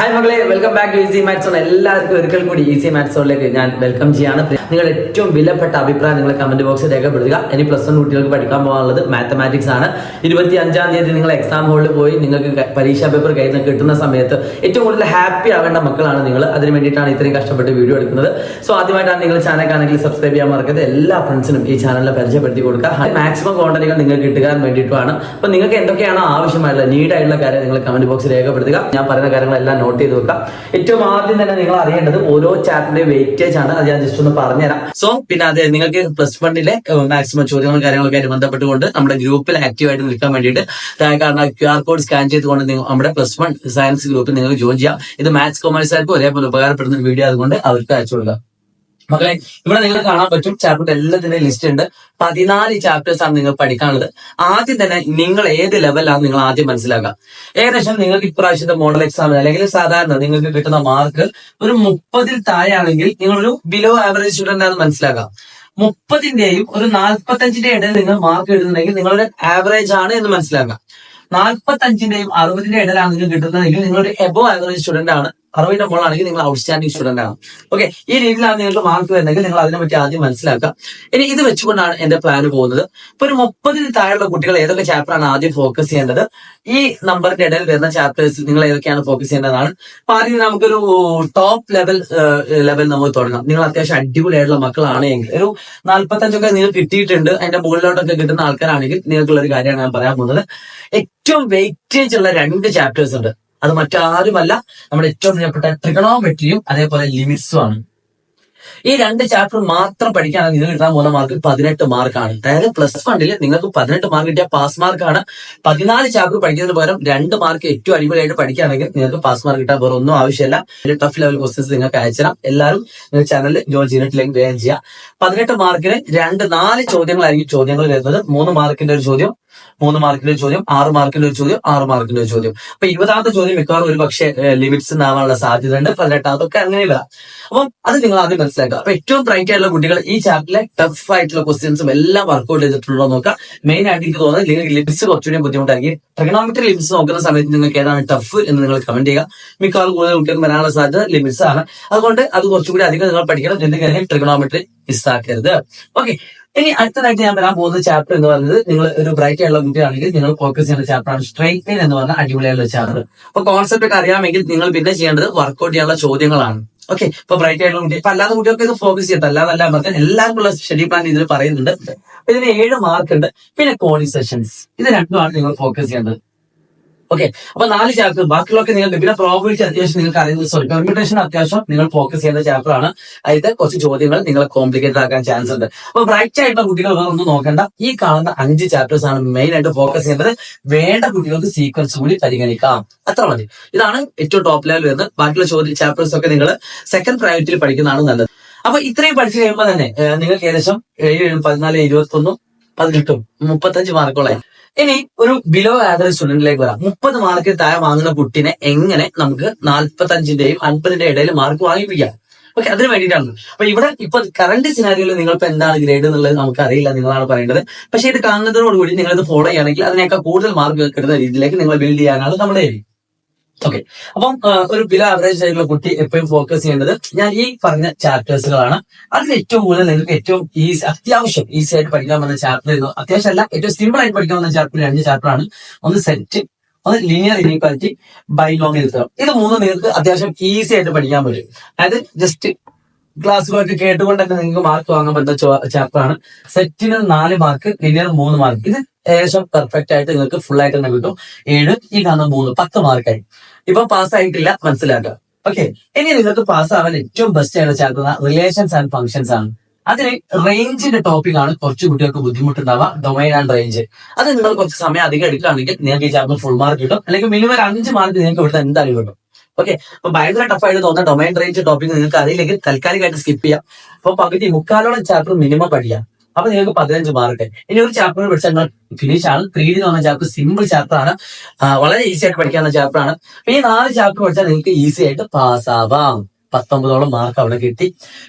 Hi മകളെ welcome back to easy maths on എല്ലാവർക്കും ഒരിക്കൽ കൂടി ഈസി മാത്സ് ഓണിലേക്ക് ഞാൻ വെൽക്കം ചെയ്യാണ് നിങ്ങളുടെ ഏറ്റവും വിലപ്പെട്ട അഭിപ്രായം നിങ്ങൾ കമന്റ് ബോക്സിൽ രേഖപ്പെടുത്തുക. ഇനി പ്ലസ് വൺ കുട്ടികൾക്ക് പഠിക്കാൻ പോകാനുള്ളത് മാത്തമാറ്റിക്സ് ആണ്. ഇരുപത്തി അഞ്ചാം തീയതി നിങ്ങൾ എക്സാം ഹോളിൽ പോയി നിങ്ങൾക്ക് പരീക്ഷാ പേപ്പർ കയ്യിൽ നിന്ന് കിട്ടുന്ന സമയത്ത് ഏറ്റവും കൂടുതൽ ഹാപ്പി ആവേണ്ട മക്കളാണ് നിങ്ങൾ. അതിന് വേണ്ടിയിട്ടാണ് ഇത്രയും കഷ്ടപ്പെട്ട് വീഡിയോ എടുക്കുന്നത്. സോ ആദ്യമായിട്ടാണ് നിങ്ങൾ ചാനൽ കാണണമെങ്കിൽ സബ്സ്ക്രൈബ് ചെയ്യാൻ മറക്കരുത്. എല്ലാ ഫ്രണ്ട്സിനും ഈ ചാനലിനെ പരിചയപ്പെടുത്തി കൊടുക്കുക. മാക്സിമം കോണ്ടന്റുകൾ നിങ്ങൾക്ക് കിട്ടുക വേണ്ടിയിട്ടുമാണ്. അപ്പൊ നിങ്ങൾക്ക് എന്തൊക്കെയാണോ ആവശ്യമായിട്ടുള്ള നീഡായിട്ടുള്ള കാര്യം നിങ്ങൾ കമന്റ് ബോക്സിൽ രേഖപ്പെടുത്തുക. ഞാൻ പറയുന്ന കാര്യങ്ങളെല്ലാം നോട്ട് ചെയ്ത് വെക്കാം ഏറ്റവും ആദ്യം തന്നെ നിങ്ങൾ അറിയേണ്ടത് ഓരോ ചാപ്റ്ററിന്റെ വെയിറ്റേജ് ആണ്. അത് ഞാൻ ജസ്റ്റ് ഒന്ന് പറഞ്ഞുതരാം. സോ പിന്നെ അതെ നിങ്ങൾക്ക് പ്ലസ് വണ്ണിലെ മാക്സിമം ചോദ്യങ്ങളും കാര്യങ്ങളൊക്കെ ആയിട്ട് ബന്ധപ്പെട്ടുകൊണ്ട് നമ്മുടെ ഗ്രൂപ്പിൽ ആക്റ്റീവ് ആയിട്ട് നിൽക്കാൻ വേണ്ടിയിട്ട് കാണുന്ന ക്യു ആർ കോഡ് സ്കാൻ ചെയ്തുകൊണ്ട് നിങ്ങൾ നമ്മുടെ പ്ലസ് വൺ സയൻസ് ഗ്രൂപ്പിൽ നിങ്ങൾക്ക് ജോയിൻ ചെയ്യാം. ഇത് മാത്സ് കൊമേഴ്സുകാർക്കും ഒരേപോലെ ഉപകാരപ്പെടുന്ന വീഡിയോ അതുകൊണ്ട് അവർക്ക് അയച്ചു കൊടുക്കുക മക്കളെ ഇവിടെ നിങ്ങൾ കാണാൻ പറ്റും ചാപ്റ്റർ എല്ലാത്തിന്റെ ലിസ്റ്റ് ഉണ്ട്. പതിനാല് ചാപ്റ്റേഴ്സ് ആണ് നിങ്ങൾ പഠിക്കാനുള്ളത്. ആദ്യം തന്നെ നിങ്ങൾ ഏത് ലെവലാണ് നിങ്ങൾ ആദ്യം മനസ്സിലാക്കുക. ഏകദേശം നിങ്ങൾക്ക് ഇപ്രാവശ്യത്തെ മോഡൽ എക്സാം അല്ലെങ്കിൽ സാധാരണ നിങ്ങൾക്ക് കിട്ടുന്ന മാർക്ക് ഒരു മുപ്പതിൽ താഴെയാണെങ്കിൽ നിങ്ങളൊരു ബിലോ ആവറേജ് സ്റ്റുഡന്റ് ആണെന്ന് മനസ്സിലാക്കാം മുപ്പതിന്റെയും ഒരു നാൽപ്പത്തഞ്ചിന്റെ ഇടയിൽ നിങ്ങൾ മാർക്ക് എഴുതുന്നുണ്ടെങ്കിൽ നിങ്ങളൊരു ആവറേജ് ആണ് എന്ന് മനസ്സിലാക്കാം നാൽപ്പത്തഞ്ചിന്റെയും അറുപതിന്റെ ഇടയിലാണ് നിങ്ങൾക്ക് കിട്ടുന്നതെങ്കിൽ നിങ്ങളൊരു എബോ ആവറേജ് സ്റ്റുഡന്റ് ആണ്. അറുപതിന്റെ മുകളാണെങ്കിൽ നിങ്ങൾ ഔട്ട്സ്റ്റാൻഡിംഗ് സ്റ്റുഡന്റ് ആണ്. ഓക്കെ ഈ രീതിയിലാണ് നിങ്ങൾക്ക് മാർക്ക് വരുന്നെങ്കിൽ നിങ്ങൾ അതിനെ പറ്റി ആദ്യം മനസ്സിലാക്കുക. ഇനി ഇത് വെച്ചുകൊണ്ടാണ് എന്റെ പ്ലാൻ പോകുന്നത്. ഇപ്പൊ ഒരു മുപ്പതിന് താഴെയുള്ള കുട്ടികൾ ഏതൊക്കെ ചാപ്റ്ററാണ് ആദ്യം ഫോക്കസ് ചെയ്യേണ്ടത്? ഈ നമ്പറിന്റെ ഇടയിൽ വരുന്ന ചാപ്റ്റേഴ്സ് നിങ്ങൾ ഏതൊക്കെയാണ് ഫോക്കസ് ചെയ്യേണ്ടതാണ് അപ്പൊ ആദ്യം നമുക്കൊരു ടോപ്പ് ലെവൽ ലെവൽ നമുക്ക് തുടങ്ങാം. നിങ്ങൾ അത്യാവശ്യം അടിപൊളിയായിട്ടുള്ള മക്കളാണ് എങ്കിൽ. ഒരു നാല്പത്തഞ്ചൊക്കെ നിങ്ങൾക്ക് കിട്ടിയിട്ടുണ്ട്. അതിന്റെ മുകളിലോട്ടൊക്കെ കിട്ടുന്ന ആൾക്കാരാണെങ്കിൽ നിങ്ങൾക്കുള്ള ഒരു കാര്യമാണ് ഞാൻ പറയാൻ പോകുന്നത്. ഏറ്റവും വെയിറ്റേജ് ഉള്ള രണ്ട് ചാപ്റ്റേഴ്സ് ഉണ്ട്. അത് മറ്റാരുമല്ല. നമ്മുടെ ഏറ്റവും പ്രിയപ്പെട്ട ട്രിഗണോമെട്രിയും അതേപോലെ ലിമിറ്റ്സും ആണ് ഈ രണ്ട് ചാപ്റ്റർ മാത്രം പഠിക്കാനാണ് നിങ്ങൾ കിട്ടാൻ പോകുന്ന മാർക്ക് പതിനെട്ട് മാർക്കാണ് അതായത് പ്ലസ് വണ്ണിൽ നിങ്ങൾക്ക് പതിനെട്ട് മാർക്ക് കിട്ടിയ പാസ് മാർക്കാണ് പതിനാല് ചാപ്റ്റർ പഠിക്കുന്നതിന് പകരം രണ്ട് മാർക്ക് ഏറ്റവും അടിപൊളിയായിട്ട് പഠിക്കുകയാണെങ്കിൽ നിങ്ങൾക്ക് പാസ് മാർക്ക് കിട്ടാൻ വേറെ ഒന്നും ആവശ്യമില്ല. ഒരു ടഫ് ലെവൽ ക്വസ്റ്റ്യൻസ് നിങ്ങൾക്ക് അയച്ചുതരാം എല്ലാവരും നിങ്ങൾ ചാനലിൽ ജോയിൻ ചെയ്തിട്ടില്ലെങ്കിൽ വേഗം ചെയ്യാം പതിനെട്ട് മാർക്കിന് രണ്ട് നാല് ചോദ്യങ്ങളായിരിക്കും ചോദ്യങ്ങൾ വരുന്നത്. മൂന്ന് മാർക്കിന്റെ ഒരു ചോദ്യം. മൂന്ന് മാർക്കിന്റെ ഒരു ചോദ്യം ആറ് മാർക്കിന്റെ ഒരു ചോദ്യം ആറ് മാർക്കിന്റെ ഒരു ചോദ്യം. അപ്പൊ ഇരുപതാമത്തെ ചോദ്യം മിക്കവാറും ഒരു പക്ഷേ ലിമിറ്റ്സ് ആവാനുള്ള സാധ്യത ഉണ്ട് പതിനെട്ടാമതൊക്കെ അങ്ങനെ ഇല്ല അപ്പം അത് നിങ്ങൾ ആദ്യം മനസ്സിലാക്കുക. അപ്പൊ ഏറ്റവും ബ്രൈറ്റ് ആയിട്ടുള്ള കുട്ടികൾ ഈ ചാപ്റ്ററിലെ ടഫ് ആയിട്ടുള്ള ക്വസ്റ്റ്യൻസും എല്ലാം വർക്ക്ഔട്ട് ചെയ്തിട്ടുണ്ടോ നോക്കുക. മെയിൻ ആയിട്ട് എനിക്ക് തോന്നുന്നത് നിങ്ങൾക്ക് ലിമിറ്റ്സ് കുറച്ചുകൂടി ബുദ്ധിമുട്ടാക്കി ട്രിഗണോമെട്രി ലിമിറ്റ്സ് നോക്കുന്ന സമയത്ത് നിങ്ങൾക്ക് ഏതാണ് ടഫ് എന്ന് നിങ്ങൾ കമന്റ് ചെയ്യുക. മിക്കവാറും കൂടുതൽ കുട്ടികൾക്ക് വരാനുള്ള സാധ്യത ലിമിറ്റ്സ് ആണ്. അതുകൊണ്ട് അത് കുറച്ചുകൂടി അധികം നിങ്ങൾ പഠിക്കണം. എന്തെങ്കിലും ട്രിഗണോമെട്രി മിസ്സാക്കരുത് ഓക്കെ ഇനി അടുത്തതായിട്ട് ഞാൻ വരാൻ പോകുന്ന ചാപ്റ്റർ എന്ന് പറയുന്നത് നിങ്ങൾ ഒരു ബ്രൈറ്റ് ആയിട്ടുള്ള കുട്ടിയാണെങ്കിൽ നിങ്ങൾ ഫോക്കസ് ചെയ്യുന്ന ചാപ്റ്റർ ആണ് സ്ട്രൈറ്റ് ലൈൻ എന്ന് പറഞ്ഞ അടിപൊളിയായുള്ള ചാപ്റ്റർ അപ്പൊ കോൺസെപ്റ്റ് ഒക്കെ അറിയാമെങ്കിൽ നിങ്ങൾ പിന്നെ ചെയ്യേണ്ടത് വർക്ക്ഔട്ട് ചെയ്യാനുള്ള ചോദ്യങ്ങളാണ്. ഓക്കെ ഇപ്പൊ ബ്രൈറ്റ് ആയിട്ടുള്ള കുട്ടി ഇപ്പൊ അല്ലാത്ത കുട്ടികൾക്ക് ഇത് ഫോക്കസ് ചെയ്യട്ടെ അല്ലാതല്ല പറഞ്ഞാൽ എല്ലാവർക്കും ഉള്ള സ്റ്റഡി പ്ലാൻ ഇതിൽ പറയുന്നുണ്ട്. ഇതിന് ഏഴ് മാർക്ക് ഉണ്ട്. പിന്നെ കോണി സെഷൻസ് ഇത് രണ്ടുമാണ് നിങ്ങൾ ഫോക്കസ് ചെയ്യേണ്ടത്. ഓക്കെ അപ്പൊ നാല് ചാപ്റ്റർ ബാക്കിയുള്ളൊക്കെ നിങ്ങൾക്ക് പിന്നെ പ്രോബിലിറ്റി അത്യാവശ്യം നിങ്ങൾക്ക് അറിയുന്നത് സോറി പെർമിറ്റേഷൻ അത്യാവശ്യം നിങ്ങൾ ഫോക്കസ് ചെയ്യേണ്ട ചാപ്റ്റർ ആണ്. അതിന്റെ കുറച്ച് ചോദ്യങ്ങൾ നിങ്ങളെ കോംപ്ലിക്കേറ്റഡ് ആക്കാൻ ചാൻസ് ഉണ്ട്. അപ്പൊ ബ്രൈറ്റ് ആയിട്ടുള്ള കുട്ടികൾ ഒന്നും നോക്കേണ്ട. ഈ കാണുന്ന അഞ്ച് ചാപ്റ്റേഴ്സ് ആണ് മെയിൻ ആയിട്ട് ഫോക്കസ് ചെയ്യേണ്ടത് വേണ്ട കുട്ടികൾക്ക് സീക്വൻസ് കൂടി പരിഗണിക്കാം. അത്ര മതി. ഇതാണ് ഏറ്റവും ടോപ്പ് ലെവൽ വരുന്നത്. ബാക്കിയുള്ള ചോദ്യ ചാപ്റ്റേഴ്സ് ഒക്കെ നിങ്ങൾ സെക്കൻഡ് പ്രയോറിറ്റിയിൽ പഠിക്കുന്നതാണ് നല്ലത്. അപ്പൊ ഇത്രയും പഠിച്ചു കഴിയുമ്പോൾ തന്നെ നിങ്ങൾക്ക് ഏകദേശം ഏഴും പതിനാല് ഇരുപത്തി ഒന്നും പതിനെട്ടും മുപ്പത്തഞ്ച് മാർക്കോളായി ഇനി ഒരു ബിലോ ആവറേജ് സ്റ്റുഡന്റിലേക്ക് വരാം. മുപ്പത് മാർക്കിൽ താഴെ വാങ്ങുന്ന കുട്ടിനെ എങ്ങനെ നമുക്ക് നാൽപ്പത്തി അഞ്ചിന്റെയും അൻപതിന്റെ ഇടയിൽ മാർക്ക് വാങ്ങിപ്പിക്കാം? ഓക്കെ അതിന് വേണ്ടിയിട്ടാണ്. അപ്പൊ ഇവിടെ ഇപ്പൊ കറണ്ട് സിനാരിയോയിൽ നിങ്ങളിപ്പോ എന്താണ് ഗ്രേഡ് എന്നുള്ളത് നമുക്ക് അറിയില്ല നിങ്ങളാണ് പറയേണ്ടത്. പക്ഷെ ഇത് കാണുന്നതോടുകൂടി നിങ്ങൾ ഇത് ഫോളോ ചെയ്യുകയാണെങ്കിൽ അതിനേക്കാൾ കൂടുതൽ മാർക്ക് കിട്ടുന്ന രീതിയിലേക്ക് നിങ്ങൾ ബിൽഡ് ചെയ്യാനാണ് നമ്മുടെ ഓക്കെ അപ്പം ഒരു ബിലോ ആവറേജ് ആയിട്ടുള്ള കുട്ടി എപ്പോഴും ഫോക്കസ് ചെയ്യേണ്ടത് ഞാൻ ഈ പറഞ്ഞ ചാപ്റ്റേഴ്സുകളാണ് അതിൽ ഏറ്റവും കൂടുതൽ നിങ്ങൾക്ക് ഏറ്റവും ഈസി അത്യാവശ്യം ഈസി ആയിട്ട് പഠിക്കാൻ വന്ന ചാപ്റ്റർ അത്യാവശ്യം അല്ല ഏറ്റവും സിമ്പിൾ ആയിട്ട് പഠിക്കാൻ വന്ന ചാപ്റ്റർ രണ്ട് ചാപ്റ്ററാണ് ഒന്ന് സെറ്റ് ഒന്ന് ലീനിയർ ഇനീക്വാലിറ്റി ബൈലോങ്ങിയൽ ഇത് മൂന്ന് നിങ്ങൾക്ക് അത്യാവശ്യം ഈസി ആയിട്ട് പഠിക്കാൻ പറ്റും. അതായത് ജസ്റ്റ് ക്ലാസ്സുകളൊക്കെ കേട്ടുകൊണ്ട് തന്നെ നിങ്ങൾക്ക് മാർക്ക് വാങ്ങാൻ പറ്റുന്ന ചാപ്റ്റർ ആണ്. സെറ്റിന് നാല് മാർക്ക് ലീനിയർ മൂന്ന് മാർക്ക് ഇത് ഏകദേശം പെർഫെക്റ്റ് ആയിട്ട് നിങ്ങൾക്ക് ഫുൾ ആയിട്ട് തന്നെ കിട്ടും. ഏഴ് ഈ കാണുന്ന മൂന്ന് പത്ത് മാർക്കായി ഇപ്പൊ പാസ് ആയിട്ടില്ല മനസ്സിലാക്കുക. ഓക്കെ ഇനി നിങ്ങൾക്ക് പാസ് ആവാൻ ഏറ്റവും ബെസ്റ്റ് ആയിട്ട് ചേർക്കുന്ന റിലേഷൻസ് ആൻഡ് ഫംഗ്ഷൻസ് ആണ്. അതിന് റേഞ്ചിന്റെ ടോപ്പിക് ആണ് കുറച്ച് കുട്ടികൾക്ക് ബുദ്ധിമുട്ടുണ്ടാവുക ഡൊമൈൻ ആൻഡ് റേഞ്ച് അത് നിങ്ങൾ കുറച്ച് സമയം അധികം എടുക്കുകയാണെങ്കിൽ നിങ്ങൾക്ക് ഈ ചാപ്റ്റർ ഫുൾ മാർക്ക് കിട്ടും. അല്ലെങ്കിൽ മിനിമം ഒരു അഞ്ച് മാർക്ക് നിങ്ങൾക്ക് ഇവിടുത്തെ എന്തായാലും കിട്ടും. ഓക്കെ അപ്പൊ ഭയങ്കര ടഫായിട്ട് തോന്നുന്ന ഡൊമൈൻ റേഞ്ച് ടോപ്പിക് നിങ്ങൾക്ക് അറിയില്ലെങ്കിൽ തൽക്കാലികമായിട്ട് സ്കിപ്പ് ചെയ്യാം. അപ്പൊ പകുതി മുക്കാലോളം ചാപ്റ്റർ മിനിമം പഠിക്കാം. അപ്പൊ നിങ്ങൾക്ക് പതിനഞ്ച് മാർക്ക് ഇനി ഒരു ചാപ്റ്റർ പഠിച്ചാൽ നിങ്ങൾ ഫിനിഷ് ആണ്. ത്രീ ഡി പറഞ്ഞ ചാപ്റ്റർ സിമ്പിൾ ചാപ്റ്റർ ആണ്. വളരെ ഈസി ആയിട്ട് പഠിക്കാവുന്ന ചാപ്റ്റർ ആണ്. ഈ നാല് ചാപ്റ്റർ പഠിച്ചാൽ നിങ്ങൾക്ക് ഈസി ആയിട്ട് പാസ് ആവാം. പത്തൊമ്പതോളം മാർക്ക് അവിടെ കിട്ടി.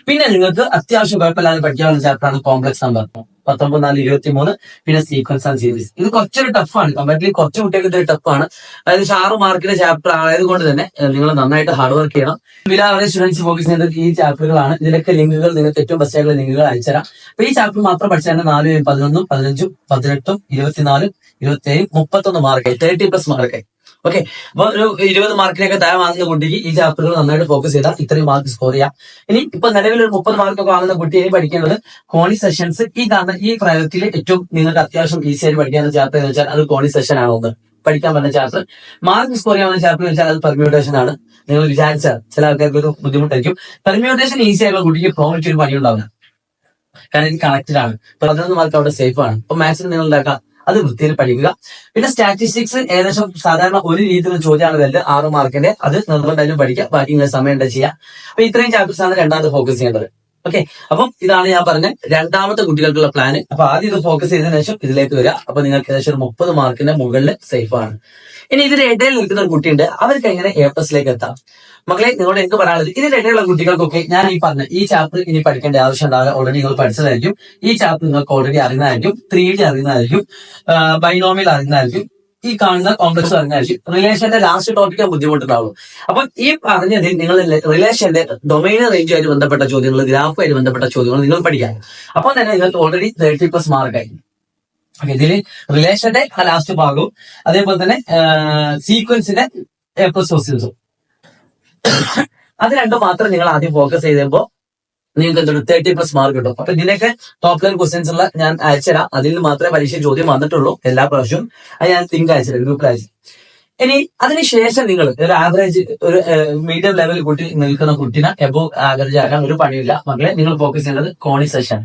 പിന്നെ നിങ്ങൾക്ക് അത്യാവശ്യം കുഴപ്പമില്ലാതെ പഠിക്കാവുന്ന ചാപ്റ്റർ ആണ് കോംപ്ലക്സ് നമ്പർ പത്തൊമ്പത് നാല് ഇരുപത്തി മൂന്ന് പിന്നെ സീക്വൻസ് ആൻഡ് സീരീസ് ഇത് കുറച്ചൊരു ടഫാണ് കമ്പാരിറ്റീവ് കുറച്ച് കുട്ടികൾക്ക് ഇതൊരു ടഫാണ് അതായത് ആറ് മാർക്കിന്റെ ചാപ്റ്റർ ആയത് കൊണ്ട് തന്നെ നിങ്ങൾ നന്നായിട്ട് ഹാർഡ് വർക്ക് ചെയ്യണം. വില അവരെ സ്റ്റുഡൻസ് ഫോക്കസ് ചെയ്ത ഈ ചാപ്റ്ററുകളാണ് ഇതിലൊക്കെ ലിങ്കുകൾ നിങ്ങൾക്ക് ഏറ്റവും ബെസ്റ്റ് ആയിട്ടുള്ള ലിങ്കുകൾ അയച്ചുതരാം. അപ്പൊ ഈ ചാപ്റ്റർ മാത്രം പഠിച്ചാൽ നാല് പതിനൊന്നും പതിനഞ്ചും പതിനെട്ടും ഇരുപത്തിനാലും ഇരുപത്തിയേഴും മുപ്പത്തൊന്ന് മാർക്കായി തേർട്ടി പ്ലസ് മാർക്കായി ഓക്കെ അപ്പൊ ഒരു ഇരുപത് മാർക്കിനൊക്കെ താഴെ വാങ്ങുന്ന കുട്ടിക്ക് ഈ ചാപ്റ്ററുകൾ നന്നായിട്ട് ഫോക്കസ് ചെയ്താൽ ഇത്രയും മാർക്ക് സ്കോർ ചെയ്യാം. ഇനി ഇപ്പൊ നിലവിൽ ഒരു മുപ്പത് മാർക്കൊക്കെ വാങ്ങുന്ന കുട്ടി ഇനി പഠിക്കേണ്ടത് കോണി സെഷൻസ് ഈ കാണുന്ന ഈ പ്രായത്തിൽ ഏറ്റവും നിങ്ങൾക്ക് അത്യാവശ്യം ഈസി ആയിട്ട് പഠിക്കാവുന്ന ചാപ്റ്റർ എന്ന് വെച്ചാൽ അത് കോണി സെഷൻ ആണ് ഒന്ന് പഠിക്കാൻ പറ്റുന്ന ചാപ്റ്റർ മാർക്ക് സ്കോർ ചെയ്യാവുന്ന ചാപ്റ്റർ വെച്ചാൽ അത് പെർമ്യൂട്ടേഷൻ ആണ്. നിങ്ങൾ വിചാരിച്ചാൽ ചില ആൾക്കാർക്ക് ഒരു ബുദ്ധിമുട്ടായിരിക്കും. പെർമ്യൂട്ടേഷൻ ഈസി ആയിട്ടുള്ള കുട്ടിക്ക് പ്രോമിറ്റ് ഒരു പണി ഉണ്ടാവില്ല കാരണം ഇത് കണക്റ്റഡ് ആണ് പതിനൊന്ന് മാർക്ക് അവിടെ സേഫ് ആണ്. അപ്പൊ മാക്സിമം നിങ്ങൾ ഉണ്ടാക്കാം അത് വൃത്തിയിൽ പഠിക്കുക. പിന്നെ സ്റ്റാറ്റിസ്റ്റിക്സ് ഏകദേശം സാധാരണ ഒരു രീതിയിലുള്ള ചോദ്യമാണ് വരുന്നത് ആറ് മാർക്കിന്റെ അത് നിർബന്ധമായിട്ടും പഠിക്കുക ബാക്കി നിങ്ങൾ സമയം എന്താ ചെയ്യാം. അപ്പൊ ഇത്രയും ചാപ്റ്റേഴ്സ് ആണ് രണ്ടാമത് ഫോക്കസ് ചെയ്യേണ്ടത്. ഓക്കെ അപ്പം ഇതാണ് ഞാൻ പറഞ്ഞ രണ്ടാമത്തെ കുട്ടികൾക്കുള്ള പ്ലാൻ അപ്പൊ ആദ്യം ഇത് ഫോക്കസ് ചെയ്തതിനു ശേഷം ഇതിലേക്ക് വരിക അപ്പൊ നിങ്ങൾക്ക് ഏകദേശം ഒരു മുപ്പത് മാർക്കിന്റെ മുകളിൽ സേഫ് ആണ്. ഇനി ഇതിന്റെ ഇടയിൽ നിൽക്കുന്ന ഒരു കുട്ടിയുണ്ട്. അവർക്ക് എങ്ങനെ എ പ്ലസിലേക്ക് എത്താം? മക്കളെ നിങ്ങളോട് എന്ത് പറയാനുള്ളത്? ഇതിന്റെ ഇടയിലുള്ള കുട്ടികൾക്കൊക്കെ ഞാൻ ഈ പറഞ്ഞ ഈ ചാപ്റ്റർ ഇനി പഠിക്കേണ്ട ആവശ്യം ഉണ്ടാവില്ല ഓൾറെഡി നിങ്ങൾ പഠിച്ചതായിരിക്കും. ഈ ചാപ്റ്റർ നിങ്ങൾക്ക് ഓൾറെഡി അറിയുന്നതായിരിക്കും. ത്രീ ഡി അറിയുന്നതായിരിക്കും. ബൈനോമിയൽ അറിയുന്നതായിരിക്കും. ഈ കാണുന്ന കോംപ്ലക്സ് പറഞ്ഞായിരിക്കും റിലേഷന്റെ ലാസ്റ്റ് ടോപ്പിക്കാൻ ബുദ്ധിമുട്ടുണ്ടാവുള്ളൂ അപ്പൊ ഈ പറഞ്ഞതിൽ നിങ്ങൾ റിലേഷന്റെ ഡൊമൈൻ റേഞ്ചുമായിട്ട് ബന്ധപ്പെട്ട ചോദ്യങ്ങൾ ഗ്രാഫുമായിട്ട് ബന്ധപ്പെട്ട ചോദ്യങ്ങൾ നിങ്ങൾ പഠിക്കാം. അപ്പോൾ തന്നെ നിങ്ങൾക്ക് ഓൾറെഡി തേർട്ടി പ്ലസ് മാർക്കായി ആയി. ഇതിൽ റിലേഷന്റെ ലാസ്റ്റ് ഭാഗവും അതേപോലെ തന്നെ സീക്വൻസിന്റെ എ അത് രണ്ടും മാത്രം നിങ്ങൾ ആദ്യം ഫോക്കസ് ചെയ്തപ്പോ നിങ്ങൾക്ക് എന്തൊരു തേർട്ടി പ്ലസ് മാർക്ക് കിട്ടും അപ്പൊ ഇതിനൊക്കെ ടോപ്പ് ലെവൽ ക്വസ്റ്റ്യൻസ് ഉള്ള ഞാൻ അയച്ചുതരാം. അതിൽ മാത്രമേ പരീക്ഷ ചോദ്യം വന്നിട്ടുള്ളൂ എല്ലാ പ്രാവശ്യവും. അത് ഞാൻ തിങ്ക് അയച്ചുതരാം ഗ്രൂപ്പിൽ അയച്ചു ഇനി അതിനുശേഷം നിങ്ങൾ ഒരു ആവറേജ് ഒരു മീഡിയം ലെവൽ കുട്ടി നിൽക്കുന്ന കുട്ടിനെ എബോ ആവറേജ് ആകാൻ ഒരു പണിയില്ല. മകളെ നിങ്ങൾ ഫോക്കസ് ചെയ്യേണ്ടത് കോണി സെഷൻ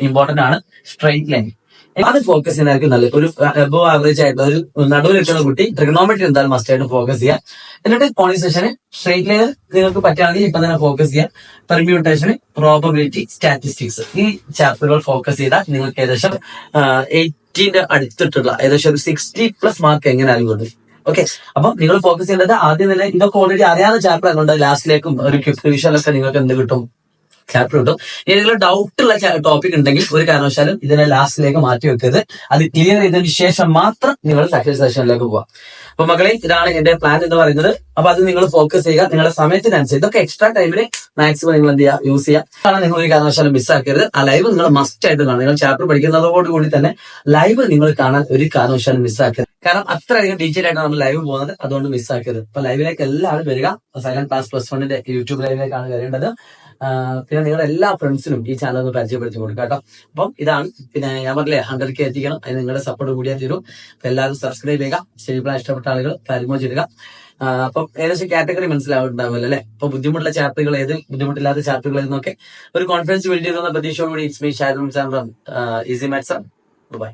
ഇമ്പോർട്ടന്റ് ആണ് സ്ട്രൈറ്റ് ലൈൻ അത് ഫോക്കസ് ചെയ്യുന്നതായിരിക്കും നല്ലത്. ഒരു അബോ ആവറേജ് ആയിട്ടുള്ള ഒരു നടുവിൽ നിൽക്കുന്ന കുട്ടി ട്രിഗണോമെട്രി എന്തായാലും മസ്റ്റ് ആയിട്ട് ഫോക്കസ് ചെയ്യുക എന്നിട്ട് കോണി സ്ട്രേറ്റ് ലൈൻ നിങ്ങൾക്ക് പറ്റുകയാണെങ്കിൽ ഇപ്പൊ തന്നെ ഫോക്കസ് ചെയ്യുക പെർമ്യൂട്ടേഷൻ പ്രോബബിലിറ്റി സ്റ്റാറ്റിസ്റ്റിക്സ് ഈ ചാപ്റ്ററുകൾ ഫോക്കസ് ചെയ്താൽ നിങ്ങൾക്ക് ഏകദേശം എയ്റ്റീന്റെ അടുത്തിട്ടുള്ള ഏകദേശം ഒരു സിക്സ്റ്റി പ്ലസ് മാർക്ക് എങ്ങനെയാലും കിട്ടും ഓക്കെ അപ്പൊ നിങ്ങൾ ഫോക്കസ് ചെയ്യേണ്ടത് ആദ്യം തന്നെ ഇതൊക്കെ ഓൾറെഡി അറിയാവുന്ന ചാപ്റ്റർ ആയതുകൊണ്ട് ലാസ്റ്റിലേക്കും ഒരു ക്വിക്ക് റിവിഷനൊക്കെ നിങ്ങൾക്ക് എന്ത് കിട്ടും? ചാപ്റ്റർ കിട്ടും ഇനി ഏതെങ്കിലും ഡൗട്ട് ഉള്ള ടോപ്പിക് ഉണ്ടെങ്കിൽ ഒരു കാരണവശാലും ഇതിനെ ലാസ്റ്റിലേക്ക് മാറ്റി വെക്കരുത്. അത് ക്ലിയർ ചെയ്തതിന് ശേഷം മാത്രം നിങ്ങൾ സെക്കൻഡ് സെഷനിലേക്ക് പോവാം. അപ്പൊ മകളെ ഇതാണ് എന്റെ പ്ലാൻ എന്ന് പറയുന്നത്. അപ്പൊ അത് നിങ്ങൾ ഫോക്കസ് ചെയ്യുക. നിങ്ങളുടെ സമയത്തിനനുസരിച്ച് ഇതൊക്കെ എക്സ്ട്രാ ടൈമിന് മാക്സിമം നിങ്ങൾ എന്ത് ചെയ്യുക? യൂസ് ചെയ്യുക. കാരണം നിങ്ങൾ ഒരു കാരണവശാലും മിസ് ആക്കരുത്. ആ ലൈവ് നിങ്ങൾ മസ്റ്റ് ആയിട്ട് കാണും നിങ്ങൾ ചാപ്റ്റർ പഠിക്കുന്നതോടുകൂടി തന്നെ ലൈവ് നിങ്ങൾ കാണാൻ ഒരു കാരണവശാലും മിസ് ആക്കരുത്. കാരണം അത്രയധികം ഡീറ്റെയിൽ ആയിട്ടാണ് നമ്മൾ ലൈവ് പോകുന്നത്. അതുകൊണ്ട് മിസ്സാക്കരുത് അപ്പൊ ലൈവിലേക്ക് എല്ലാവരും വരിക. സൈലന്റ് ക്ലാസ് പ്ലസ് വണ്ണിന്റെ യൂട്യൂബ് ലൈവിലേക്കാണ് വരേണ്ടത്. പിന്നെ നിങ്ങളുടെ എല്ലാ ഫ്രണ്ട്സിനും ഈ ചാനൽ ഒന്ന് പരിചയപ്പെടുത്തി കൊടുക്കുക കേട്ടോ. അപ്പം ഇതാണ് പിന്നെ ഞാൻ പറഞ്ഞില്ലേ ഹൺഡ്രഡ് കെ എത്തിക്കണം. അതിന് നിങ്ങളുടെ സപ്പോർട്ട് കൂടിയാൽ തീരും. അപ്പൊ എല്ലാവരും സബ്സ്ക്രൈബ് ചെയ്യുക. പ്ലാൻ ഇഷ്ടപ്പെട്ട ആളുകൾ പരിമോച് ആ, അപ്പം ഏകദേശം കാറ്റഗറി മനസ്സിലാവുന്നുണ്ടാവുമല്ലോ അല്ലെ? അപ്പൊ ബുദ്ധിമുട്ടുള്ള ചാപ്റ്ററുകൾ ഏത്? ബുദ്ധിമുട്ടില്ലാത്ത ചാപ്റ്ററുകൾ എന്നൊക്കെ ഒരു കോൺഫിഡൻസ് ബിൽഡ് ചെയ്തെന്ന പ്രതീക്ഷയോടുകൂടി ഇറ്റ്സ് മീ ഷാരും ഈസി മാത്സ് ബൈ